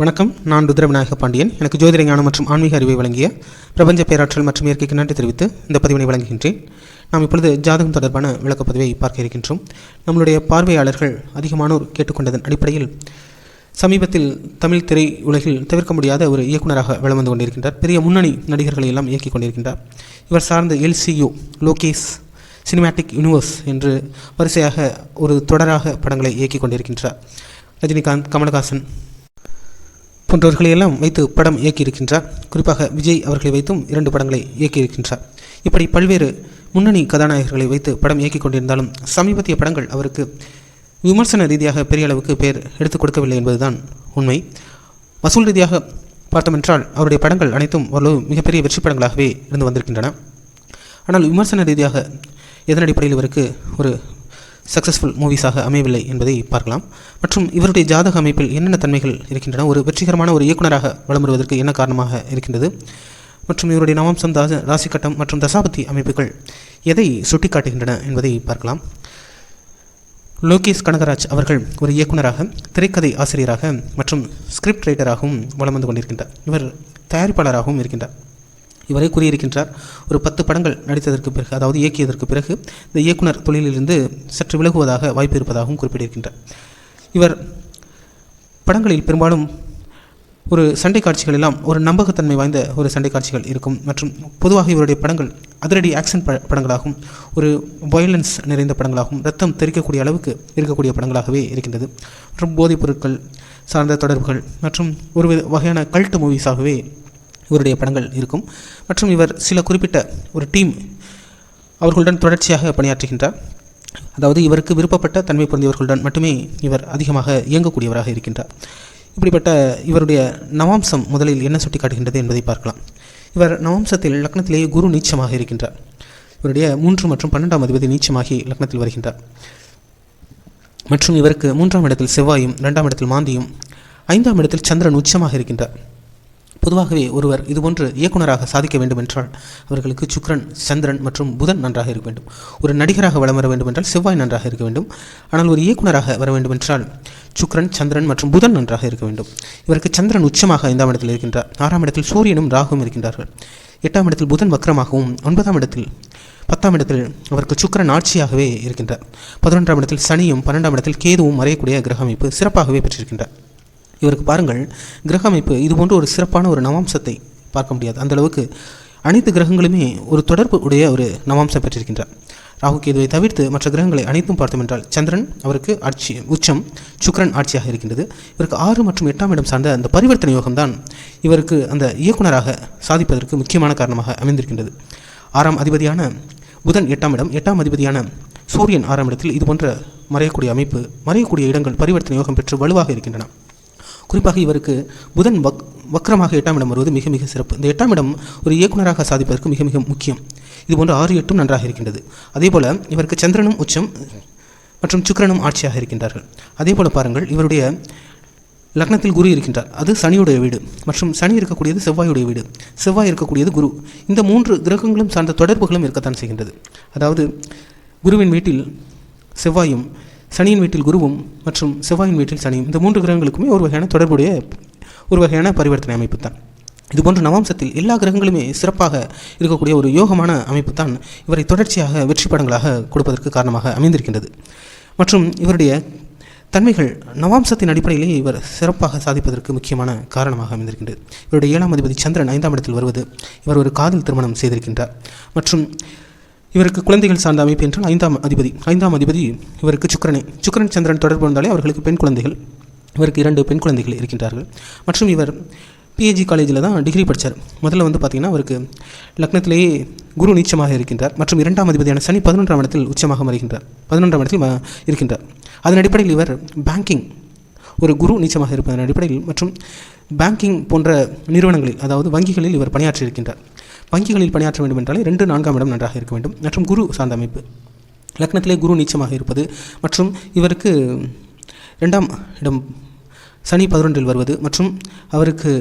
வணக்கம். நான் ருத்ர விநாயக பாண்டியன். எனக்கு ஜோதிட ஞானம் மற்றும் ஆன்மீக அறிவை வழங்கிய பிரபஞ்ச பேராற்றல் மற்றும் இயற்கைக்கு நன்றி தெரிவித்து இந்த பதிவினை வழங்குகின்றேன். நாம் இப்பொழுது ஜாதகம் தொடர்பான விளக்கப்பதிவை பார்க்க இருக்கின்றோம். நம்மளுடைய பார்வையாளர்கள் அதிகமானோர் கேட்டுக்கொண்டதன் அடிப்படையில் சமீபத்தில் தமிழ் திரை உலகில் தவிர்க்க முடியாத ஒரு இயக்குனராக வலம் வந்து கொண்டிருக்கின்றார். பெரிய முன்னணி நடிகர்களை எல்லாம் இயக்கிக் கொண்டிருக்கின்றார். இவர் சார்ந்த எல்சியு லோகேஷ் சினிமேட்டிக் யூனிவர்ஸ் என்று வரிசையாக ஒரு தொடராக படங்களை இயக்கிக் கொண்டிருக்கின்றார். ரஜினிகாந்த் கமலஹாசன் போன்றவர்களை எல்லாம் வைத்து படம் இயக்கியிருக்கின்றார். குறிப்பாக விஜய் அவர்களை வைத்தும் இரண்டு படங்களை இயக்கியிருக்கின்றார். இப்படி பல்வேறு முன்னணி கதாநாயகர்களை வைத்து படம் இயக்கிக் கொண்டிருந்தாலும் சமீபத்திய படங்கள் அவருக்கு விமர்சன ரீதியாக பெரிய அளவுக்கு பேர் எடுத்துக் கொடுக்கவில்லை என்பதுதான் உண்மை. வசூல் ரீதியாக பார்த்தோமென்றால் அவருடைய படங்கள் அனைத்தும் ஓரளவு மிகப்பெரிய வெற்றி படங்களாகவே இருந்து வந்திருக்கின்றன. ஆனால் விமர்சன ரீதியாக எதன் அடிப்படையில் இவருக்கு ஒரு சக்ஸஸ்ஃபுல் மூவிஸாக அமையவில்லை என்பதை பார்க்கலாம். மற்றும் இவருடைய ஜாதக அமைப்பில் என்னென்ன தன்மைகள் இருக்கின்றன? ஒரு வெற்றிகரமான ஒரு இயக்குனராக வலம் வருவதற்கு என்ன காரணமாக இருக்கின்றது? மற்றும் இவருடைய நவம்சம் தாச ராசிக்கட்டம் மற்றும் தசாபதி அமைப்புகள் எதை சுட்டிக்காட்டுகின்றன என்பதை பார்க்கலாம். லோகேஷ் கனகராஜ் அவர்கள் ஒரு இயக்குனராக திரைக்கதை ஆசிரியராக மற்றும் ஸ்கிரிப்ட் ரைட்டராகவும் வலம் வந்து கொண்டிருக்கின்றார். இவர் தயாரிப்பாளராகவும் இருக்கின்றார். இவரை கூறியிருக்கின்றார். ஒரு பத்து படங்கள் நடித்ததற்கு பிறகு அதாவது இயக்கியதற்கு பிறகு இந்த இயக்குனர் தொழிலிலிருந்து சற்று விலகுவதாக வாய்ப்பு இருப்பதாகவும் குறிப்பிட்டிருக்கின்றார். இவர் படங்களில் பெரும்பாலும் ஒரு சண்டை காட்சிகள் எல்லாம் ஒரு நம்பகத்தன்மை வாய்ந்த ஒரு சண்டை காட்சிகள் இருக்கும். மற்றும் பொதுவாக இவருடைய படங்கள் அதிரடி ஆக்ஷன் ப படங்களாகவும் ஒரு வயலன்ஸ் நிறைந்த படங்களாகவும் ரத்தம் தெறிக்கக்கூடிய அளவுக்கு இருக்கக்கூடிய படங்களாகவே இருக்கின்றது. மற்றும் போதைப் பொருட்கள் சார்ந்த தொடர்புகள் மற்றும் ஒரு வித- வகையான கல்ட்டு மூவிஸாகவே இவருடைய படங்கள் இருக்கும். மற்றும் இவர் சில குறிப்பிட்ட ஒரு டீம் அவர்களுடன் தொடர்ச்சியாக பணியாற்றுகின்றார். அதாவது இவருக்கு விருப்பப்பட்ட தன்மை பொருந்தியவர்களுடன் மட்டுமே இவர் அதிகமாக இயங்கக்கூடியவராக இருக்கின்றார். இப்படிப்பட்ட இவருடைய நவாம்சம் முதலில் என்ன சுட்டி காட்டுகின்றது என்பதை பார்க்கலாம். இவர் நவாம்சத்தில் லக்னத்திலேயே குரு நீச்சமாக இருக்கின்றார். இவருடைய மூன்று மற்றும் பன்னெண்டாம் அதிபதி நீச்சமாகி லக்னத்தில் வருகின்றார். மற்றும் இவருக்கு மூன்றாம் இடத்தில் செவ்வாயும் இரண்டாம் இடத்தில் மாந்தியும் ஐந்தாம் இடத்தில் சந்திரன் உச்சமாக இருக்கின்றார். பொதுவாகவே ஒருவர் இதுபோன்று இயக்குனராக சாதிக்க வேண்டுமென்றால் அவர்களுக்கு சுக்ரன் சந்திரன் மற்றும் புதன் நன்றாக இருக்க வேண்டும். ஒரு நடிகராக வலம் வர வேண்டுமென்றால் செவ்வாய் நன்றாக இருக்க வேண்டும். ஆனால் ஒரு இயக்குனராக வர வேண்டுமென்றால் சுக்ரன் சந்திரன் மற்றும் புதன் நன்றாக இருக்க வேண்டும். இவருக்கு சந்திரன் உச்சமாக ஐந்தாம் இடத்தில் இருக்கின்றார். ஆறாம் இடத்தில் சூரியனும் ராகுவும் இருக்கின்றார்கள். எட்டாம் இடத்தில் புதன் வக்ரமாகவும் ஒன்பதாம் இடத்தில் பத்தாம் இடத்தில் அவருக்கு சுக்கிரன் ஆட்சியாகவே இருக்கின்றார். பதினொன்றாம் இடத்தில் சனியும் பன்னெண்டாம் இடத்தில் கேதுவும் மறையக்கூடிய கிரக அமைப்பு சிறப்பாகவே பெற்றிருக்கின்றார். இவருக்கு பாருங்கள் கிரக அமைப்பு இது போன்ற ஒரு சிறப்பான ஒரு நவாம்சத்தை பார்க்க முடியாது. அந்த அளவுக்கு அனைத்து கிரகங்களுமே ஒரு தொடர்பு உடைய ஒரு நவாம்சம் பெற்றிருக்கின்றார். ராகு கேதுவை தவிர்த்து மற்ற கிரகங்களை அனைத்தும் பார்த்தோம் என்றால் சந்திரன் அவருக்கு ஆட்சி உச்சம் சுக்கிரன் ஆட்சியாக இருக்கின்றது. இவருக்கு ஆறு மற்றும் எட்டாம் இடம் சார்ந்த அந்த பரிவர்த்தனை யோகம்தான் இவருக்கு அந்த இயக்குனராக சாதிப்பதற்கு முக்கியமான காரணமாக அமைந்திருக்கின்றது. ஆறாம் அதிபதியான புதன் எட்டாம் இடம் எட்டாம் அதிபதியான சூரியன் ஆறாம் இடத்தில் இது போன்ற மறையக்கூடிய அமைப்பு மறையக்கூடிய இடங்கள் பரிவர்த்தனை யோகம் பெற்று வலுவாக இருக்கின்றன. குறிப்பாக இவருக்கு புதன் வக் வக்ரமாக எட்டாம் இடம் வருவது மிக மிக சிறப்பு. இந்த எட்டாம் இடம் ஒரு இயக்குனராக சாதிப்பதற்கு மிக மிக முக்கியம். இதுபோன்று ஆறு எட்டும் நன்றாக இருக்கின்றது. அதேபோல இவருக்கு சந்திரனும் உச்சம் மற்றும் சுக்கரனும் ஆட்சியாக இருக்கின்றார்கள். அதேபோல பாருங்கள் இவருடைய லக்னத்தில் குரு இருக்கின்றார். அது சனியுடைய வீடு மற்றும் சனி இருக்கக்கூடியது செவ்வாயுடைய வீடு. செவ்வாய் இருக்கக்கூடியது குரு. இந்த மூன்று கிரகங்களும் சார்ந்த தொடர்புகளும் இருக்கத்தான் செய்கின்றது. அதாவது குருவின் வீட்டில் செவ்வாயும் சனியின் வீட்டில் குருவும் மற்றும் செவ்வாயின் வீட்டில் சனியும் இந்த மூன்று கிரகங்களுக்குமே ஒரு வகையான தொடர்புடைய ஒரு வகையான பரிவர்த்தனை அமைப்பு தான் இதுபோன்ற நவாம்சத்தில் எல்லா கிரகங்களுமே சிறப்பாக இருக்கக்கூடிய ஒரு யோகமான அமைப்பு தான் இவரை தொடர்ச்சியாக வெற்றி படங்களாக கொடுப்பதற்கு காரணமாக அமைந்திருக்கின்றது. மற்றும் இவருடைய தன்மைகள் நவாம்சத்தின் அடிப்படையிலேயே இவர் சிறப்பாக சாதிப்பதற்கு முக்கியமான காரணமாக அமைந்திருக்கின்றது. இவருடைய ஏழாம் அதிபதி சந்திரன் ஐந்தாம் இடத்தில் வருவது இவர் ஒரு காதல் திருமணம் செய்திருக்கின்றார். மற்றும் இவருக்கு குழந்தைகள் சார்ந்த அமைப்பு என்றால் ஐந்தாம் அதிபதி. ஐந்தாம் அதிபதி இவருக்கு சுக்கரனை. சுக்கரன் சந்திரன் தொடர்பு வந்தாலே அவர்களுக்கு பெண் குழந்தைகள் இவருக்கு இரண்டு பெண் குழந்தைகள் இருக்கின்றார்கள். மற்றும் இவர் பிஹெச்சி காலேஜில் தான் டிகிரி படித்தார் முதல்ல வந்து பார்த்திங்கன்னா அவருக்கு லக்னத்திலேயே குரு நீச்சமாக இருக்கின்றார். மற்றும் இரண்டாம் அதிபதியான சனி பதினொன்றாம் இடத்தில் உச்சமாக வருகின்றார் பதினொன்றாம் இடத்தில் இருக்கின்றார். அதன் அடிப்படையில் இவர் பேங்கிங் ஒரு குரு நீச்சமாக இருப்பதன் அடிப்படையில் மற்றும் பேங்கிங் போன்ற நிறுவனங்களில் அதாவது வங்கிகளில் இவர் பணியாற்றியிருக்கின்றார். வங்கிகளில் பணியாற்ற வேண்டும் என்றாலே ரெண்டு நான்காம் இடம் நன்றாக இருக்க வேண்டும். மற்றும் குரு சார்ந்த அமைப்பு. லக்னத்திலே குரு நீச்சமாக இருப்பது மற்றும் இவருக்கு ரெண்டாம் இடம் சனி பதினொன்றில் வருவது மற்றும் அவருக்கு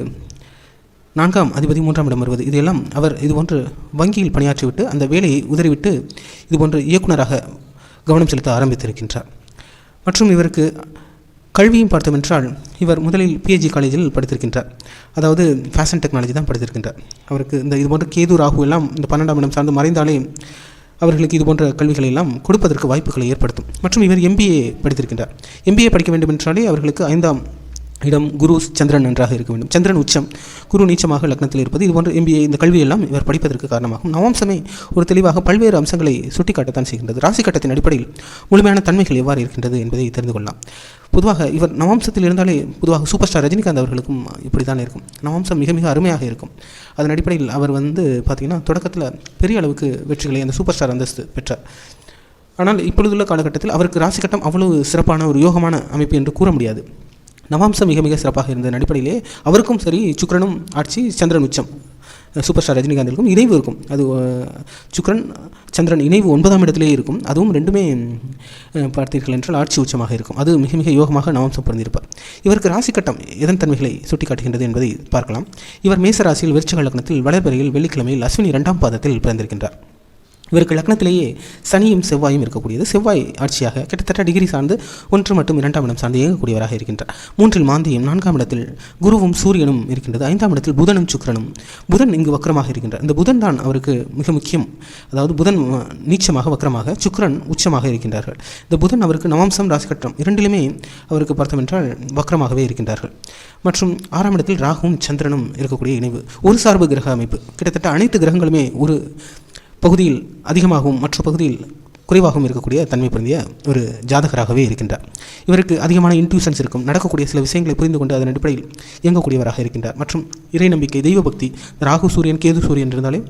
நான்காம் அதிபதி மூன்றாம் இடம் வருவது. இதையெல்லாம் அவர் இதுபோன்று வங்கியில் பணியாற்றிவிட்டு அந்த வேலையை உதறிவிட்டு இதுபோன்று இயக்குனராக கவனம் செலுத்த ஆரம்பித்திருக்கின்றார். மற்றும் இவருக்கு கல்வியும் பார்த்தோம் என்றால் இவர் முதலில் பிஹெச்டி காலேஜில் படித்திருக்கின்றார். அதாவது ஃபேஷன் டெக்னாலஜி தான் படித்திருக்கின்றார். அவருக்கு இந்த இது போன்ற கேது ராகு எல்லாம் இந்த பன்னெண்டாம் இடம் சார்ந்து மறைந்தாலே அவர்களுக்கு இது போன்ற கல்விகளை எல்லாம் கொடுப்பதற்கு வாய்ப்புகளை ஏற்படுத்தும். மற்றும் இவர் எம்பிஏ படித்திருக்கின்றார். எம்பிஏ படிக்க வேண்டும் என்றாலே அவர்களுக்கு ஐந்தாம் இடம் குரு சந்திரன் நன்றாக இருக்க வேண்டும். சந்திரன் உச்சம் குரு நீச்சமாக லக்னத்தில் இருப்பது இது போன்ற எம்பிஏ இந்த கல்வியெல்லாம் இவர் படிப்பதற்கு காரணமாகும். நவாம்சமே ஒரு தெளிவாக பல்வேறு அம்சங்களை சுட்டிக்காட்டத்தான் செய்கின்றது. ராசி கட்டத்தின் அடிப்படையில் முழுமையான தன்மைகள் எவ்வாறு இருக்கின்றது என்பதை தெரிந்து கொள்ளலாம். பொதுவாக இவர் நவாம்சத்தில் இருந்தாலே பொதுவாக சூப்பர் ஸ்டார் ரஜினிகாந்த் அவர்களுக்கும் இப்படி தான் இருக்கும் நவாம்சம் மிக மிக அருமையாக இருக்கும். அதன் அடிப்படையில் அவர் வந்து பார்த்திங்கன்னா தொடக்கத்தில் பெரிய அளவுக்கு வெற்றிகளை அந்த சூப்பர் ஸ்டார் அந்தஸ்து பெற்றார். ஆனால் இப்பொழுதுள்ள காலகட்டத்தில் அவருக்கு ராசி கட்டம் அவ்வளவு சிறப்பான ஒரு யோகமான அமைப்பு என்று கூற முடியாது. நவாம்சம் மிக மிக சிறப்பாக இருந்த அடிப்படையிலே அவருக்கும் சரி சுக்ரனும் ஆட்சி சந்திரன் உச்சம். சூப்பர் ஸ்டார் ரஜினிகாந்திற்கும் இணைவு இருக்கும். அது சுக்ரன் சந்திரன் இணைவு ஒன்பதாம் இடத்திலே இருக்கும். அதுவும் ரெண்டுமே பார்த்தீர்கள் என்றால் ஆட்சி உச்சமாக இருக்கும். அது மிக மிக யோகமாக நவம்சம் பிறந்திருப்பார் இவருக்கு ராசி கட்டம் எதன் தன்மைகளை சுட்டிக்காட்டுகின்றது என்பதை பார்க்கலாம். இவர் மேச ராசியில் விருச்சக லக்னத்தில் வளர்பிறையில் வெள்ளிக்கிழமையில் அஸ்வினி இரண்டாம் பாதத்தில் பிறந்திருக்கின்றார். இவருக்கு லக்னத்திலேயே சனியும் செவ்வாயும் இருக்கக்கூடியது. செவ்வாய் ஆட்சியாக கிட்டத்தட்ட டிகிரி சார்ந்து ஒன்று மற்றும் இரண்டாம் இடம் சார்ந்து இயங்கக்கூடியவராக இருக்கின்றார். மூன்றில் மாந்தியும் நான்காம் இடத்தில் குருவும் சூரியனும் இருக்கின்றது. ஐந்தாம் இடத்தில் புதனும் சுக்கரனும். புதன் இங்கு வக்கரமாக இருக்கின்றார். இந்த புதன் தான் அவருக்கு மிக முக்கியம். அதாவது புதன் நீச்சமாக வக்கரமாக சுக்கரன் உச்சமாக இருக்கின்றார்கள். இந்த புதன் அவருக்கு நவாம்சம் ராசிகட்டம் இரண்டிலுமே அவருக்கு பார்த்தோம் என்றால் இருக்கின்றார்கள். மற்றும் ஆறாம் இடத்தில் ராகுவும் சந்திரனும் இருக்கக்கூடிய இணைவு. ஒரு சார்பு கிரக அமைப்பு. கிட்டத்தட்ட அனைத்து கிரகங்களுமே ஒரு பகுதியில் அதிகமாகவும் மற்ற பகுதியில் குறைவாகவும் இருக்கக்கூடிய தன்மை பொருந்திய ஒரு ஜாதகராகவே இருக்கின்றார். இவருக்கு அதிகமான இன்ட்யூஷன்ஸ் இருக்கும். நடக்கக்கூடிய சில விஷயங்களை புரிந்து கொண்டு அதன் அடிப்படையில் இயங்கக்கூடியவராக இருக்கின்றார். மற்றும் இறை நம்பிக்கை தெய்வ பக்தி ராகு சூரியன் கேது சூரியன் இருந்தாலே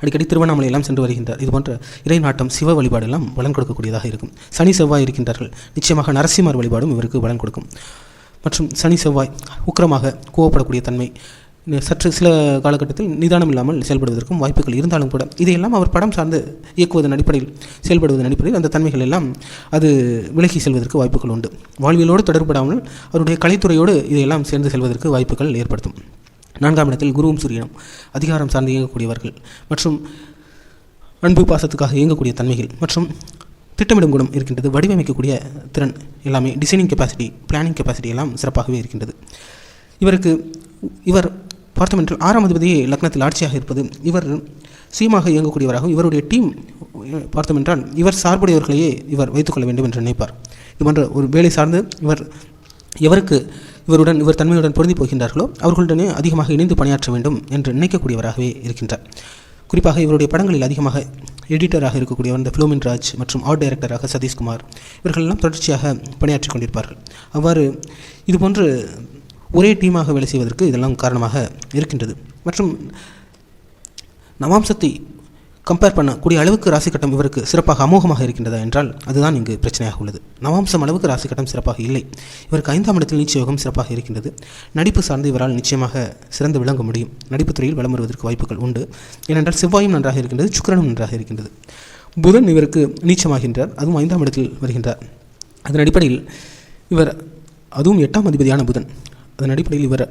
அடிக்கடி திருவண்ணாமலை எல்லாம் சென்று வருகின்றார். இது போன்ற இறை நாட்டம் சிவ வழிபாடு எல்லாம் பலன் கொடுக்கக்கூடியதாக இருக்கும். சனி செவ்வாய் இருக்கின்றார்கள். நிச்சயமாக நரசிம்மர் வழிபாடும் இவருக்கு பலன் கொடுக்கும். மற்றும் சனி செவ்வாய் உக்கிரமாக கோவப்படக்கூடிய தன்மை சற்று சில காலகட்டத்தில் நிதானம் இல்லாமல் செயல்படுவதற்கும் வாய்ப்புகள் இருந்தாலும் கூட இதையெல்லாம் அவர் படம் சார்ந்து இயக்குவதன் அடிப்படையில் செயல்படுவதன் அடிப்படையில் அந்த தன்மைகள் எல்லாம் அது விலகி செல்வதற்கு வாய்ப்புகள் உண்டு. வாழ்வியலோடு தொடர்படாமல் அவருடைய கலைத்துறையோடு இதையெல்லாம் சேர்ந்து செல்வதற்கு வாய்ப்புகள் ஏற்படுத்தும். நான்காம் இடத்தில் குருவும் சூரியனும் அதிகாரம் சார்ந்து இயங்கக்கூடியவர்கள் மற்றும் அன்பு பாசத்துக்காக இயங்கக்கூடிய தன்மைகள் மற்றும் திட்டமிடும் குணம் இருக்கின்றது. வடிவமைக்கக்கூடிய திறன் எல்லாமே டிசைனிங் கெப்பாசிட்டி பிளானிங் கெப்பாசிட்டி எல்லாம் சிறப்பாகவே இருக்கின்றது. இவருக்கு இவர் பார்த்தோம் என்றால் ஆறாம் அதிபதியே லக்னத்தில் ஆட்சியாக இருப்பது இவர் சுயமாக இயங்கக்கூடியவராகவும் இவருடைய டீம் பார்த்தோமென்றால் இவர் சார்புடையவர்களையே இவர் வைத்துக்கொள்ள வேண்டும் என்று நினைப்பார். இதுபோன்ற ஒரு வேலை சார்ந்து இவர் எவருக்கு இவருடன் இவர் தன்மையுடன் பொருந்தி போகின்றார்களோ அவர்களுடனே அதிகமாக இணைந்து பணியாற்ற வேண்டும் என்று நினைக்கக்கூடியவராகவே இருக்கின்றார். குறிப்பாக இவருடைய படங்களில் அதிகமாக எடிட்டராக இருக்கக்கூடியவர் இந்த ஃபிலோமின் ராஜ் மற்றும் ஆர்ட் டைரக்டராக சதீஷ்குமார் இவர்களெல்லாம் தொடர்ச்சியாக பணியாற்றிக் கொண்டிருப்பார்கள். அவ்வாறு இதுபோன்று ஒரே டீமாக வேலை செய்வதற்கு இதெல்லாம் காரணமாக இருக்கின்றது. மற்றும் நவாம்சத்தை கம்பேர் பண்ணக்கூடிய அளவுக்கு ராசி கட்டம் இவருக்கு சிறப்பாக அமோகமாக இருக்கின்றதா என்றால் அதுதான் இங்கு பிரச்சனையாக உள்ளது. நவாம்சம் அளவுக்கு ராசி கட்டம் சிறப்பாக இல்லை. இவருக்கு ஐந்தாம் இடத்தில் நிச்சயோகம் சிறப்பாக இருக்கின்றது. நடிப்பு சார்ந்து இவரால் நிச்சயமாக சிறந்து விளங்க முடியும். நடிப்புத் துறையில் வளம் வருவதற்கு வாய்ப்புகள் உண்டு. ஏனென்றால் செவ்வாயும் நன்றாக இருக்கின்றது சுக்கரனும் நன்றாக இருக்கின்றது. புதன் இவருக்கு நீச்சமாகின்றார் அதுவும் ஐந்தாம் இடத்தில் வருகின்றார். அதன் அடிப்படையில் இவர் அதுவும் எட்டாம் அதிபதியான புதன். அதன் அடிப்படையில் இவர்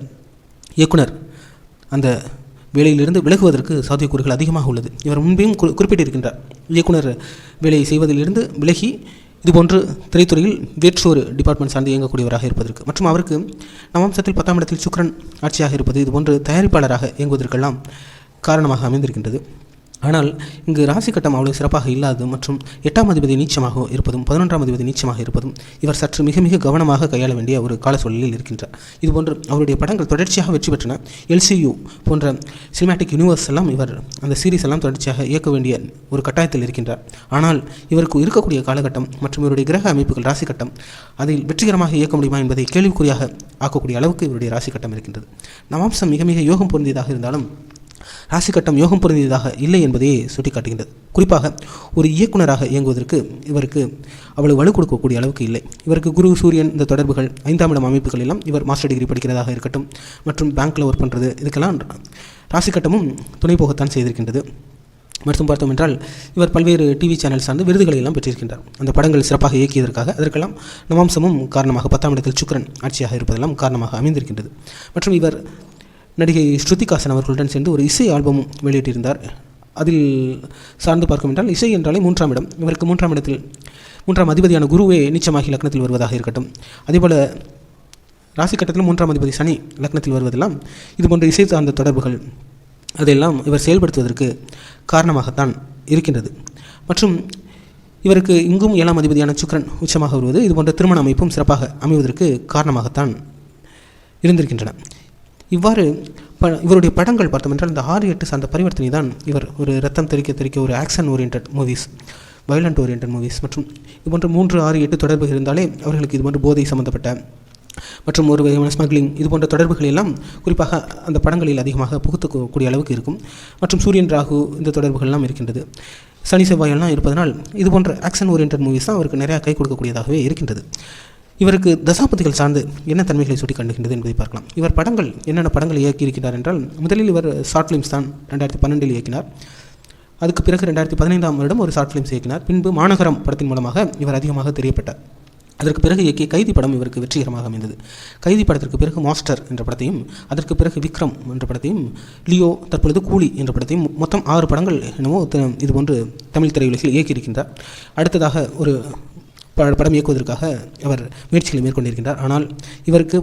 இயக்குனர் அந்த வேலையிலிருந்து விலகுவதற்கு சாத்தியக்கூறுகள் அதிகமாக உள்ளது. இவர் முன்பையும் குறி குறிப்பிட்டிருக்கின்றார். இயக்குனர் வேலையை செய்வதிலிருந்து விலகி இதுபோன்று திரைத்துறையில் வேற்றொரு டிபார்ட்மெண்ட் சார்ந்து இயங்கக்கூடியவராக இருப்பதற்கு மற்றும் அவருக்கு நவம்சத்தில் பத்தாம் இடத்தில் சுக்ரன் ஆட்சியாக இருப்பது இதுபோன்று தயாரிப்பாளராக இயங்குவதற்கெல்லாம் காரணமாக அமைந்திருக்கின்றது. ஆனால் இங்கு ராசி கட்டம் அவ்வளவு சிறப்பாக இல்லாது மற்றும் எட்டாம் அதிபதி நீச்சமாக இருப்பதும் பதினொன்றாம் அதிபதி நீச்சமாக இருப்பதும் இவர் சற்று மிக மிக கவனமாக கையாள வேண்டிய ஒரு கால சூழலில் இருக்கின்றார். இதுபோன்று அவருடைய படங்கள் தொடர்ச்சியாக வெற்றி பெற்றன. எல்சியு போன்ற சினிமேட்டிக் யூனிவர்ஸ் எல்லாம் இவர் அந்த சீரிஸ் எல்லாம் தொடர்ச்சியாக இயக்க வேண்டிய ஒரு கட்டாயத்தில் இருக்கின்றார். ஆனால் இவருக்கு இருக்கக்கூடிய காலகட்டம் மற்றும் இவருடைய கிரக அமைப்புகள் ராசி கட்டம் அதில் வெற்றிகரமாக இயக்க முடியுமா என்பதை கேள்விக்குறியாக ஆக்கக்கூடிய அளவுக்கு இவருடைய ராசி கட்டம் இருக்கின்றது. நவாம்சம் மிக மிக யோகம் பொருந்தியதாக இருந்தாலும் ராசி கட்டம் யோகம் பொருந்தியதாக இல்லை என்பதையே சுட்டிக்காட்டுகின்றது. குறிப்பாக ஒரு இயக்குனராக இயங்குவதற்கு இவருக்கு அவ்வளவு வலு கொடுக்கக்கூடிய அளவுக்கு இல்லை. இவருக்கு குரு சூரியன் இந்த தொடர்புகள் ஐந்தாம் இடம் அமைப்புகள் எல்லாம் இவர் மாஸ்டர் டிகிரி படிக்கிறதாக இருக்கட்டும் மற்றும் பேங்க்கில் ஒர்க் பண்ணுறது இதுக்கெல்லாம் ராசி கட்டமும் துணை போகத்தான் செய்திருக்கின்றது. மற்றும் பார்த்தோம் என்றால் இவர் பல்வேறு டிவி சேனல் சார்ந்து விருதுகளை எல்லாம் பெற்றிருக்கின்றார். அந்த படங்கள் சிறப்பாக இயக்கியதற்காக அதற்கெல்லாம் நவாம்சமும் காரணமாக பத்தாம் இடத்தில் சுக்கிரன் ஆட்சியாக இருப்பதெல்லாம் காரணமாக அமைந்திருக்கின்றது. மற்றும் இவர் நடிகை ஸ்ருதிகாசன் அவர்களுடன் சேர்ந்து ஒரு இசை ஆல்பமும் வெளியிட்டிருந்தார். அதில் சார்ந்து பார்க்கும் என்றால் இசை என்றாலே மூன்றாம் இடம். இவருக்கு மூன்றாம் இடத்தில் மூன்றாம் அதிபதியான குருவே நீச்சமாகி லக்னத்தில் வருவதாக இருக்கட்டும். அதேபோல் ராசி கட்டத்தில் மூன்றாம் அதிபதி சனி லக்னத்தில் வருவதெல்லாம் இதுபோன்ற இசை சார்ந்த தொடர்புகள் அதையெல்லாம் இவர் செயல்படுத்துவதற்கு காரணமாகத்தான் இருக்கின்றது. மற்றும் இவருக்கு இங்கும் ஏழாம் அதிபதியான சுக்கரன் உச்சமாக வருவது இதுபோன்ற திருமண அமைப்பும் சிறப்பாக அமைவதற்கு காரணமாகத்தான் இருந்திருக்கின்றன. இவ்வாறு ப இவருடைய படங்கள் பார்த்தோம் என்றால் இந்த ஆறு எட்டு சார்ந்த பரிவர்த்தனை தான் இவர் ஒரு ரத்தம் தெறிக்க தெறிக்க ஒரு action orient movies violent orient movies மற்றும் இது போன்ற மூன்று ஆறு எட்டு தொடர்பு இருந்தாலே அவர்களுக்கு இது போன்ற போதை சம்பந்தப்பட்ட மற்றும் ஒரு வகையான ஸ்மக்லிங் இது போன்ற தொடர்புகள் எல்லாம் குறிப்பாக அந்த படங்களில் அதிகமாக புகுத்தக்கூடிய அளவுக்கு இருக்கும். மற்றும் சூரியன் ராகு இந்த தொடர்புகள்லாம் இருக்கின்றது. சனி செவ்வாயெல்லாம் இருப்பதனால் இது போன்ற ஆக்ஷன் ஓரியன்ட் மூவிஸ் தான் அவருக்கு நிறையா கை கொடுக்கக்கூடியதாகவே இருக்கின்றது. இவருக்கு தசாபதிகள் சார்ந்து என்ன தன்மைகளை சுட்டி கண்டுகின்றது என்பதை பார்க்கலாம். இவர் படங்கள் என்னென்ன படங்கள் இயக்கியிருக்கிறார் என்றால் முதலில் இவர் ஷார்ட் ஃபிலிம்ஸ் தான் ரெண்டாயிரத்தி பன்னெண்டில் இயக்கினார். அதுக்கு பிறகு ரெண்டாயிரத்தி பதினைந்தாம் வருடம் ஒரு ஷார்ட் ஃபிலிம்ஸ் இயக்கினார். பின்பு மாநகரம் படத்தின் மூலமாக இவர் அதிகமாக தெரியப்பட்டார். அதற்கு பிறகு இயக்கிய கைதி படம் இவருக்கு வெற்றிகரமாக அமைந்தது. கைதி படத்திற்கு பிறகு மாஸ்டர் என்ற படத்தையும் அதற்கு பிறகு விக்ரம் என்ற படத்தையும் லியோ தற்பொழுது கூலி என்ற படத்தையும் மொத்தம் ஆறு படங்கள் என்னமோ த- இது போன்று தமிழ் திரையுலகில் இயக்கியிருக்கின்றார். அடுத்ததாக ஒரு படம் இயக்குவதற்காக அவர் முயற்சிகளை மேற்கொண்டிருக்கின்றார். ஆனால் இவருக்கு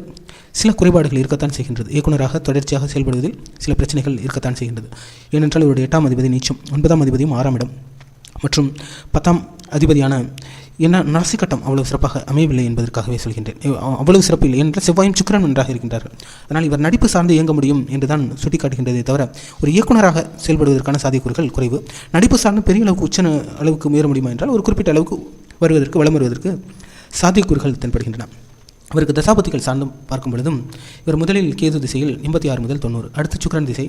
சில குறைபாடுகள் இருக்கத்தான் செய்கின்றது. இயக்குனராக தொடர்ச்சியாக செயல்படுவதில் சில பிரச்சனைகள் இருக்கத்தான் செய்கின்றது. ஏனென்றால் இவருடைய எட்டாம் அதிபதி நீச்சம் ஒன்பதாம் அதிபதியும் ஆறாம் இடம். மற்றும் பத்தாம் அதிபதியான என்ன நரசி கட்டம் அவ்வளவு சிறப்பாக அமையவில்லை என்பதற்காகவே சொல்கின்றேன். அவ்வளவு சிறப்பு இல்லை என்றால் செவ்வாயும் சுக்கரன் நன்றாக இருக்கின்றார்கள். அதனால் இவர் நடிப்பு சார்ந்து இயங்க முடியும் என்று தான் சுட்டிக்காட்டுகின்றதே தவிர ஒரு இயக்குனராக செயல்படுவதற்கான சாத்தியக்கூறுகள் குறைவு. நடிப்பு சார்ந்து பெரிய அளவுக்கு உச்ச அளவுக்கு உயர முடியுமா என்றால் ஒரு குறிப்பிட்ட அளவுக்கு வருவதற்கு வளம் வருவதற்கு சாத்தியக்கூறுகள் தென்படுகின்றன. இவருக்கு தசாபதிகள் சார்ந்தும் பார்க்கும் பொழுதும் இவர் முதலில் கேது திசையில் எண்பத்தி ஆறு முதல் தொண்ணூறு அடுத்து சுக்கரன் திசை.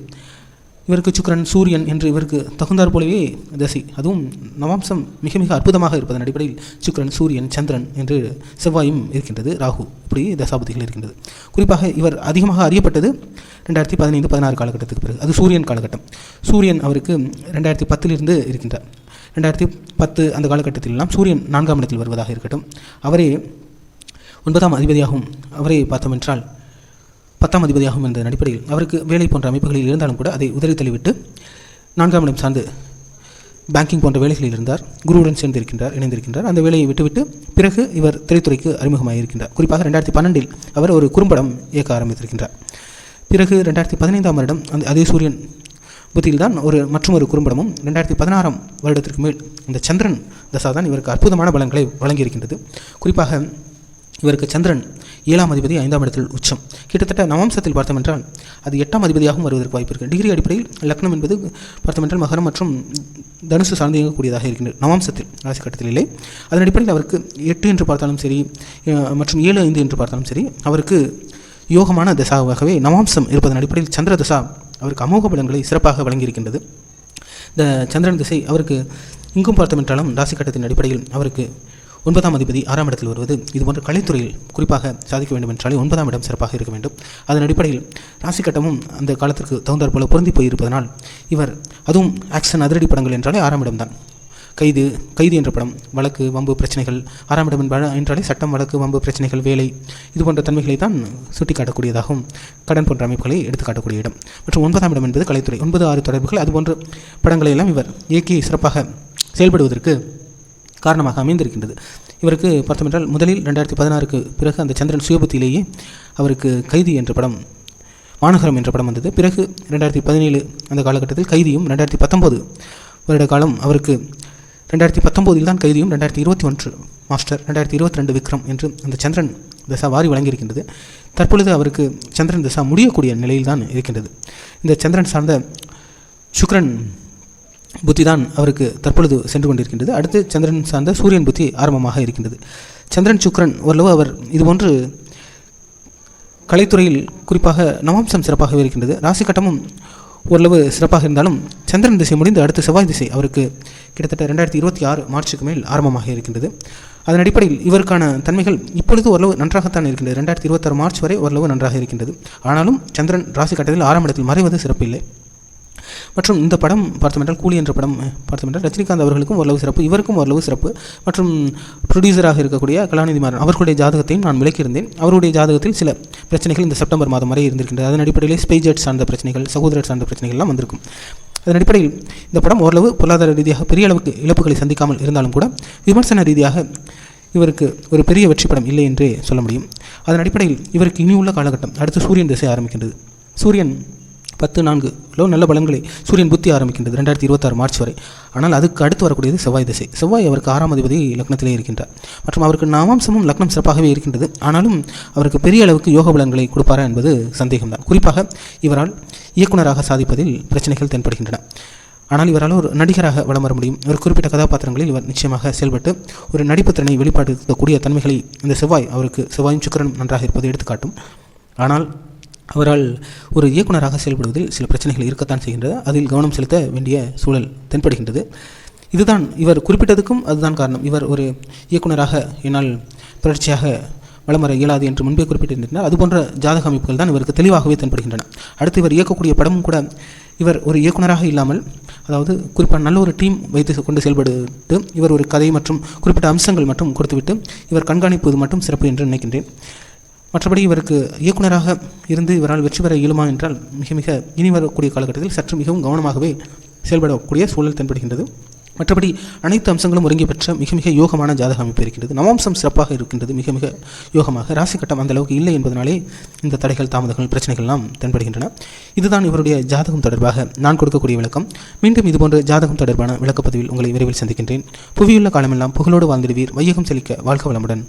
இவருக்கு சுக்கிரன் சூரியன் என்று இவருக்கு தகுந்தாற் போலவே தசை. அதுவும் நவாம்சம் மிக மிக அற்புதமாக இருப்பதன் அடிப்படையில் சுக்கிரன் சூரியன் சந்திரன் என்று செவ்வாயும் இருக்கின்றது. ராகு இப்படி தசாபதிகள் இருக்கின்றது. குறிப்பாக இவர் அதிகமாக அறியப்பட்டது ரெண்டாயிரத்தி பதினைந்து பதினாறு காலகட்டத்துக்கு பிறகு. அது சூரியன் காலகட்டம். சூரியன் அவருக்கு ரெண்டாயிரத்தி பத்திலிருந்து இருக்கின்றார். ரெண்டாயிரத்தி பத்து அந்த காலகட்டத்திலெல்லாம் சூரியன் நான்காம் இடத்தில் வருவதாக இருக்கட்டும். அவரே ஒன்பதாம் அதிபதியாகும். அவரை பார்த்தோம் என்றால் பத்தாம் அதிபதியாகும் என்ற அடிப்படையில் அவருக்கு வேலை போன்ற அமைப்புகளில் இருந்தாலும் கூட அதை உதறி தள்ளிவிட்டு நான்காம் இடம் சார்ந்து பேங்கிங் போன்ற வேலைகளில் இருந்தார். குருவுடன் சேர்ந்திருக்கின்றார் இணைந்திருக்கின்றார். அந்த வேலையை விட்டுவிட்டு பிறகு இவர் திரைத்துறைக்கு அறிமுகமாக இருக்கின்றார். குறிப்பாக ரெண்டாயிரத்தி பன்னெண்டில் அவர் ஒரு குறும்படம் இயக்க ஆரம்பித்திருக்கின்றார். பிறகு ரெண்டாயிரத்தி பதினைந்தாம் வருடம் அந்த அதே சூரியன் புத்தியில் தான் ஒரு மற்றும் ஒரு குறும்படமும் ரெண்டாயிரத்தி பதினாறாம் வருடத்திற்கு மேல் இந்த சந்திரன் தசா தான் இவருக்கு அற்புதமான பலன்களை வழங்கியிருக்கின்றது. குறிப்பாக இவருக்கு சந்திரன் ஏழாம் அதிபதி ஐந்தாம் இடத்தில் உச்சம். கிட்டத்தட்ட நவம்சத்தில் பார்த்தோம் என்றால் அது எட்டாம் அதிபதியாகவும் வருவதற்கு வாய்ப்பு இருக்குது டிகிரி அடிப்படையில் லக்னம் என்பது பார்த்தோம் என்றால் மகரம் மற்றும் தனுசு சார்ந்து இயங்கக்கூடியதாக இருக்கின்றது. நவம்சத்தில் ராசி கட்டத்தில் இல்லை. அதன் அடிப்படையில் அவருக்கு எட்டு என்று பார்த்தாலும் சரி மற்றும் ஏழு ஐந்து என்று பார்த்தாலும் சரி அவருக்கு யோகமான தசாவாகவே நவாம்சம் இருப்பதன் அடிப்படையில் சந்திர தசா அவருக்கு அமோக பலன்களை சிறப்பாக வழங்கியிருக்கின்றது. இந்த சந்திரன் திசை அவருக்கு இங்கும் பார்த்தோம் என்றாலும் ராசி கட்டத்தின் அடிப்படையில் அவருக்கு ஒன்பதாம் அதிபதி ஆறாம் இடத்தில் வருவது. இதுபோன்ற கலைத்துறையில் குறிப்பாக சாதிக்க வேண்டும் என்றாலே ஒன்பதாம் இடம் சிறப்பாக இருக்க வேண்டும். அதன் அடிப்படையில் ராசி கட்டமும் அந்த காலத்திற்கு தகுந்தாற் போல பொருந்தி போயிருப்பதனால் இவர் அதுவும் ஆக்ஷன் அதிரடி படங்கள் என்றாலே ஆறாம் இடம்தான். கைது கைது என்ற படம் வழக்கு வம்பு பிரச்சனைகள் ஆறாம் இடம் என்றாலே சட்டம் வழக்கு வம்பு பிரச்சனைகள் வேலை இது போன்ற தன்மைகளை தான் சுட்டிக்காட்டக்கூடியதாகும். கடன் போன்ற அமைப்புகளை எடுத்துக்காட்டக்கூடிய இடம். மற்றும் ஒன்பதாம் இடம் என்பது கலைத்துறை. ஒன்பது ஆறு தொடர்புகள் அதுபோன்ற படங்களை எல்லாம் இவர் இயக்கி சிறப்பாக செயல்படுவதற்கு காரணமாக அமைந்திருக்கின்றது. இவருக்கு பார்த்தோமென்றால் முதலில் ரெண்டாயிரத்தி பதினாறுக்கு பிறகு அந்த சந்திரன் சுயபுத்தியிலேயே அவருக்கு கைதி என்ற படம் மாநகரம் என்ற படம் வந்தது. பிறகு ரெண்டாயிரத்தி பதினேழு அந்த காலகட்டத்தில் கைதியும் ரெண்டாயிரத்தி பத்தொம்போது வருட காலம் அவருக்கு ரெண்டாயிரத்தி பத்தொம்போதில் தான் கைதியும் ரெண்டாயிரத்தி இருபத்தி ஒன்று மாஸ்டர் ரெண்டாயிரத்தி இருபத்தி ரெண்டு விக்ரம் என்று அந்த சந்திரன் திசா வாரி வழங்கியிருக்கின்றது. தற்பொழுது அவருக்கு சந்திரன் திசா முடியக்கூடிய நிலையில் தான் இருக்கின்றது. இந்த சந்திரன் சார்ந்த சுக்ரன் புத்தி தான் அவருக்கு தற்பொழுது சென்று கொண்டிருக்கின்றது. அடுத்து சந்திரன் சார்ந்த சூரியன் புத்தி ஆரம்பமாக இருக்கின்றது. சந்திரன் சுக்ரன் ஓரளவு அவர் இதுபோன்று கலைத்துறையில் குறிப்பாக நவாம்சம் சிறப்பாகவே இருக்கின்றது. ராசி கட்டமும் ஓரளவு சிறப்பாக இருந்தாலும் சந்திரன் திசை முடிந்து அடுத்து செவ்வாய் திசை அவருக்கு கிட்டத்தட்ட ரெண்டாயிரத்தி இருபத்தி ஆறு மார்ச்சுக்கு மேல் ஆரம்பமாக இருக்கின்றது. அதன் அடிப்படையில் இவருக்கான தன்மைகள் இப்பொழுது ஓரளவு நன்றாகத்தான் இருக்கின்றது. ரெண்டாயிரத்தி இருபத்தாறு மார்ச் வரை ஓரளவு நன்றாக இருக்கின்றது. ஆனாலும் சந்திரன் ராசி கட்டத்தில் ஆறாம் இடத்தில் மறைவது சிறப்பில்லை. மற்றும் இந்த படம் பார்த்தோமென்றால் கூலி என்ற படம் அஹ், ரஜினிகாந்த் அவர்களுக்கும் ஓரளவு சிறப்பு இவருக்கும் ஓரளவு சிறப்பு. மற்றும் ப்ரொடியூசராக இருக்கக்கூடிய கலாநிதி மாறன் அவர்களுடைய ஜாதகத்தையும் நான் விளக்கியிருந்தேன். அவருடைய ஜாதகத்தில் சில பிரச்சனைகள் இந்த செப்டம்பர் மாதம் வரை இருந்திருக்கின்றது அதன் அடிப்படையில் ஸ்பைஜெட் சார்ந்த பிரச்சனைகள் சகோதரர் சார்ந்த பிரச்சனைகள்லாம் வந்திருக்கும். அதன் அடிப்படையில் இந்த படம் ஓரளவு பொருளாதார ரீதியாக பெரிய அளவுக்கு இழப்புகளை சந்திக்காமல் இருந்தாலும் கூட விமர்சன ரீதியாக இவருக்கு ஒரு பெரிய வெற்றி படம் இல்லை என்றே சொல்ல முடியும். அதன் அடிப்படையில் இவருக்கு இனி உள்ள காலகட்டம் அடுத்து சூரியன் திசை ஆரம்பிக்கின்றது. சூரியன் பத்து நான்கு லோ நல்ல பலன்களை சூரியன் புத்தி ஆரம்பிக்கின்றது ரெண்டாயிரத்தி இருபத்தாறு மார்ச் வரை. ஆனால் அதுக்கு அடுத்து வரக்கூடியது செவ்வாய் திசை. செவ்வாய் அவருக்கு ஆறாம் அதிபதி லக்னத்திலே இருக்கின்றார். மற்றும் அவருக்கு நாமாம்சமும் லக்னம் சிறப்பாகவே இருக்கின்றது. ஆனாலும் அவருக்கு பெரிய அளவுக்கு யோக பலன்களை கொடுப்பாரா என்பது சந்தேகம்தான். குறிப்பாக இவரால் இயக்குனராக சாதிப்பதில் பிரச்சனைகள் தென்படுகின்றன. ஆனால் இவரால் ஒரு நடிகராக வலம் வர முடியும். ஒரு குறிப்பிட்ட கதாபாத்திரங்களில் இவர் நிச்சயமாக செயல்பட்டு ஒரு நடிப்பு திறனை வெளிப்படுத்தக்கூடிய தன்மைகளை இந்த செவ்வாய் அவருக்கு செவ்வாயும் சுக்கரனும் நன்றாக இருப்பதை எடுத்துக்காட்டும். ஆனால் அவரால் ஒரு இயக்குனராக செயல்படுவதில் சில பிரச்சனைகள் இருக்கத்தான் செய்கின்றது அதில் கவனம் செலுத்த வேண்டிய சூழல் தென்படுகின்றது. இதுதான் இவர் குறிப்பிட்டதுக்கும் அதுதான் காரணம். இவர் ஒரு இயக்குனராக என்னால் தொடர்ச்சியாக வளம் வர இயலாது என்று முன்பே குறிப்பிட்டிருந்தார். அதுபோன்ற ஜாதக அமைப்புகள் தான் இவருக்கு தெளிவாகவே தென்படுகின்றன. அடுத்து இவர் இயக்கக்கூடிய படமும் கூட இவர் ஒரு இயக்குனராக இல்லாமல் அதாவது குறிப்பாக நல்ல ஒரு டீம் வைத்து கொண்டு செயல்பட்டு இவர் ஒரு கதை மற்றும் குறிப்பிட்ட அம்சங்கள் மட்டும் கொடுத்துவிட்டு இவர் கண்காணிப்பது மட்டும் சிறப்பு என்று நினைக்கின்றேன். மற்றபடி இவருக்கு இயக்குனராக இருந்து இவரால் வெற்றி பெற இயலுமா என்றால் மிக மிக இனி வரக்கூடிய காலகட்டத்தில் சற்று மிகவும் கவனமாகவே செயல்படக்கூடிய சூழல் தென்படுகின்றது. மற்றபடி அனைத்து அம்சங்களும் ஒருங்கி பெற்ற மிக மிக யோகமான ஜாதக அமைப்பு இருக்கின்றது. நவாம்சம் சிறப்பாக இருக்கின்றது. மிக மிக யோகமாக. ராசி கட்டம் அந்த அளவுக்கு இல்லை என்பதனாலே இந்த தடைகள் தாமதங்கள் பிரச்சனைகள்லாம் தென்படுகின்றன. இதுதான் இவருடைய ஜாதகம் தொடர்பாக நான் கொடுக்கக்கூடிய விளக்கம். மீண்டும் இதுபோன்ற ஜாதகம் தொடர்பான விளக்கப்பதிவில் உங்களை விரைவில் சந்திக்கின்றேன். புவியுள்ள காலமெல்லாம் புகழோடு வாழ்ந்திடுவீர். வையகம் செழிக்க வாழ்க வளமுடன்.